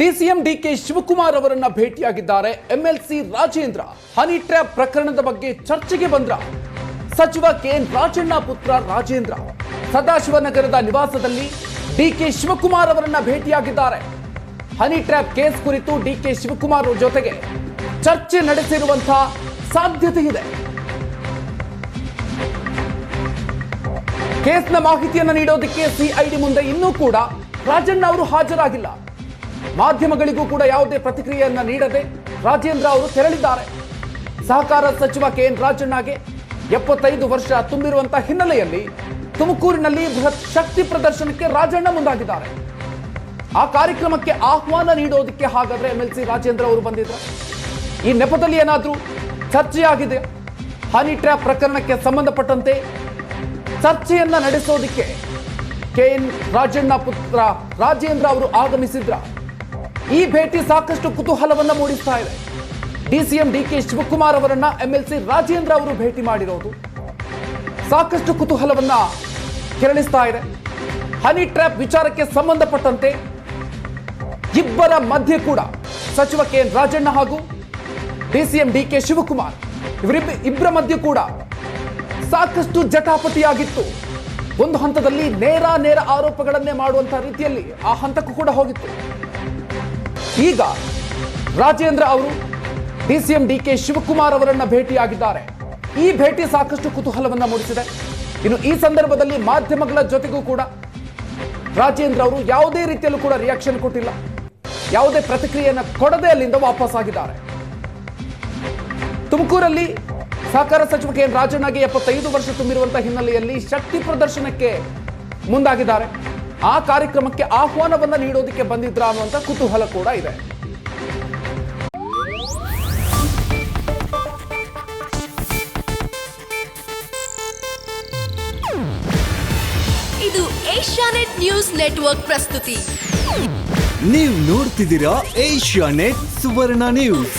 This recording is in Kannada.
ಡಿಸಿಎಂ ಡಿಕೆ ಶಿವಕುಮಾರ್ ಅವರನ್ನ ಭೇಟಿಯಾಗಿದ್ದಾರೆ. ಎಂಎಲ್ಸಿ ರಾಜೇಂದ್ರ ಹನಿ ಟ್ರ್ಯಾಪ್ ಪ್ರಕರಣದ ಬಗ್ಗೆ ಚರ್ಚೆಗೆ ಬಂದ್ರ. ಸಚಿವ ಕೆಎನ್ ರಾಜಣ್ಣ ಪುತ್ರ ರಾಜೇಂದ್ರ ಸದಾಶಿವನಗರದ ನಿವಾಸದಲ್ಲಿ ಡಿಕೆ ಶಿವಕುಮಾರ್ ಅವರನ್ನ ಭೇಟಿಯಾಗಿದ್ದಾರೆ. ಹನಿ ಟ್ರ್ಯಾಪ್ ಕೇಸ್ ಕುರಿತು ಡಿಕೆ ಶಿವಕುಮಾರ್ ಜೊತೆಗೆ ಚರ್ಚೆ ನಡೆಸಿರುವಂತಹ ಸಾಧ್ಯತೆ ಇದೆ. ಕೇಸ್ನ ಮಾಹಿತಿಯನ್ನು ನೀಡೋದಕ್ಕೆ ಸಿಐಡಿ ಮುಂದೆ ಇನ್ನೂ ಕೂಡ ರಾಜಣ್ಣ ಅವರು ಹಾಜರಾಗಿಲ್ಲ. ಮಾಧ್ಯಮಗಳಿಗೂ ಕೂಡ ಯಾವುದೇ ಪ್ರತಿಕ್ರಿಯೆಯನ್ನ ನೀಡದೆ ರಾಜೇಂದ್ರ ಅವರು ತೆರಳಿದ್ದಾರೆ. ಸಹಕಾರ ಸಚಿವ ಕೆ ಎನ್ ರಾಜಣ್ಣಗೆ ಎಪ್ಪತ್ತೈದು ವರ್ಷ ತುಂಬಿರುವಂತಹ ಹಿನ್ನೆಲೆಯಲ್ಲಿ ತುಮಕೂರಿನಲ್ಲಿ ಬೃಹತ್ ಶಕ್ತಿ ಪ್ರದರ್ಶನಕ್ಕೆ ರಾಜಣ್ಣ ಮುಂದಾಗಿದ್ದಾರೆ. ಆ ಕಾರ್ಯಕ್ರಮಕ್ಕೆ ಆಹ್ವಾನ ನೀಡೋದಕ್ಕೆ ಹಾಗಾದ್ರೆ ಎಂ ರಾಜೇಂದ್ರ ಅವರು ಬಂದಿದ್ರು. ಈ ನೆಪದಲ್ಲಿ ಏನಾದರೂ ಚರ್ಚೆಯಾಗಿದೆ? ಹನಿ ಟ್ರ್ಯಾಪ್ ಪ್ರಕರಣಕ್ಕೆ ಸಂಬಂಧಪಟ್ಟಂತೆ ಚರ್ಚೆಯನ್ನ ನಡೆಸೋದಿಕ್ಕೆ ಕೆ ಎನ್ ರಾಜಣ್ಣ ಪುತ್ರ ರಾಜೇಂದ್ರ ಅವರು ಆಗಮಿಸಿದ್ರ? ಈ ಭೇಟಿ ಸಾಕಷ್ಟು ಕುತೂಹಲವನ್ನು ಮೂಡಿಸ್ತಾ ಇದೆ. ಡಿಸಿಎಂ ಡಿಕೆ ಶಿವಕುಮಾರ್ ಅವರನ್ನ ಎಂಎಲ್ಸಿ ರಾಜೇಂದ್ರ ಅವರು ಭೇಟಿ ಮಾಡಿರೋದು. ಸಾಕಷ್ಟು ಕುತೂಹಲವನ್ನ ಕೆರಳಿಸ್ತಾ ಇದೆ. ಹನಿ ಟ್ರ್ಯಾಪ್ ವಿಚಾರಕ್ಕೆ ಸಂಬಂಧಪಟ್ಟಂತೆ ಇಬ್ಬರ ಮಧ್ಯೆ ಕೂಡ ಸಚಿವ ಕೆ ಎನ್ ರಾಜಣ್ಣ ಹಾಗೂ ಡಿಸಿಎಂ ಡಿಕೆ ಶಿವಕುಮಾರ್ ಇವರಿಬ್ಬ ಇಬ್ಬರ ಮಧ್ಯೆ ಕೂಡ ಸಾಕಷ್ಟು ಜಟಾಪಟಿಯಾಗಿತ್ತು. ಒಂದು ಹಂತದಲ್ಲಿ ನೇರ ನೇರ ಆರೋಪಗಳನ್ನೇ ಮಾಡುವಂತಹ ರೀತಿಯಲ್ಲಿ ಆ ಹಂತಕ್ಕೂ ಕೂಡ ಹೋಗಿತ್ತು. ಈಗ ರಾಜೇಂದ್ರ ಅವರು ಡಿಸಿಎಂ ಡಿ ಕೆ ಶಿವಕುಮಾರ್ ಅವರನ್ನ ಭೇಟಿಯಾಗಿದ್ದಾರೆ. ಈ ಭೇಟಿ ಸಾಕಷ್ಟು ಕುತೂಹಲವನ್ನ ಮೂಡಿಸಿದೆ. ಇನ್ನು ಈ ಸಂದರ್ಭದಲ್ಲಿ ಮಾಧ್ಯಮಗಳ ಜೊತೆಗೂ ಕೂಡ ರಾಜೇಂದ್ರ ಅವರು ಯಾವುದೇ ರೀತಿಯಲ್ಲೂ ಕೂಡ ರಿಯಾಕ್ಷನ್ ಕೊಟ್ಟಿಲ್ಲ. ಯಾವುದೇ ಪ್ರತಿಕ್ರಿಯೆಯನ್ನು ಕೊಡದೆ ಅಲ್ಲಿಂದ ವಾಪಸ್ ಆಗಿದ್ದಾರೆ ತುಮಕೂರಲ್ಲಿ ಸಹಕಾರ ಸಚಿವ ಕೆ ಎನ್ ರಾಜಣ್ಣಗೆ ಎಪ್ಪತ್ತೈದು ವರ್ಷ ತುಂಬಿರುವಂತಹ ಹಿನ್ನೆಲೆಯಲ್ಲಿ ಶಕ್ತಿ ಪ್ರದರ್ಶನಕ್ಕೆ ಮುಂದಾಗಿದ್ದಾರೆ. ಆ ಕಾರ್ಯಕ್ರಮಕ್ಕೆ ಆಹ್ವಾನವನ್ನ ನೀಡೋದಕ್ಕೆ ಬಂದಿದ್ರ ಅನ್ನುವಂಥ ಕುತೂಹಲ ಕೂಡ ಇದೆ. ಇದು ಏಷ್ಯಾನೆಟ್ ನ್ಯೂಸ್ ನೆಟ್ವರ್ಕ್ ಪ್ರಸ್ತುತಿ. ನೀವು ನೋಡ್ತಿದ್ದೀರಾ ಏಷ್ಯಾ ನೆಟ್ ಸುವರ್ಣ ನ್ಯೂಸ್.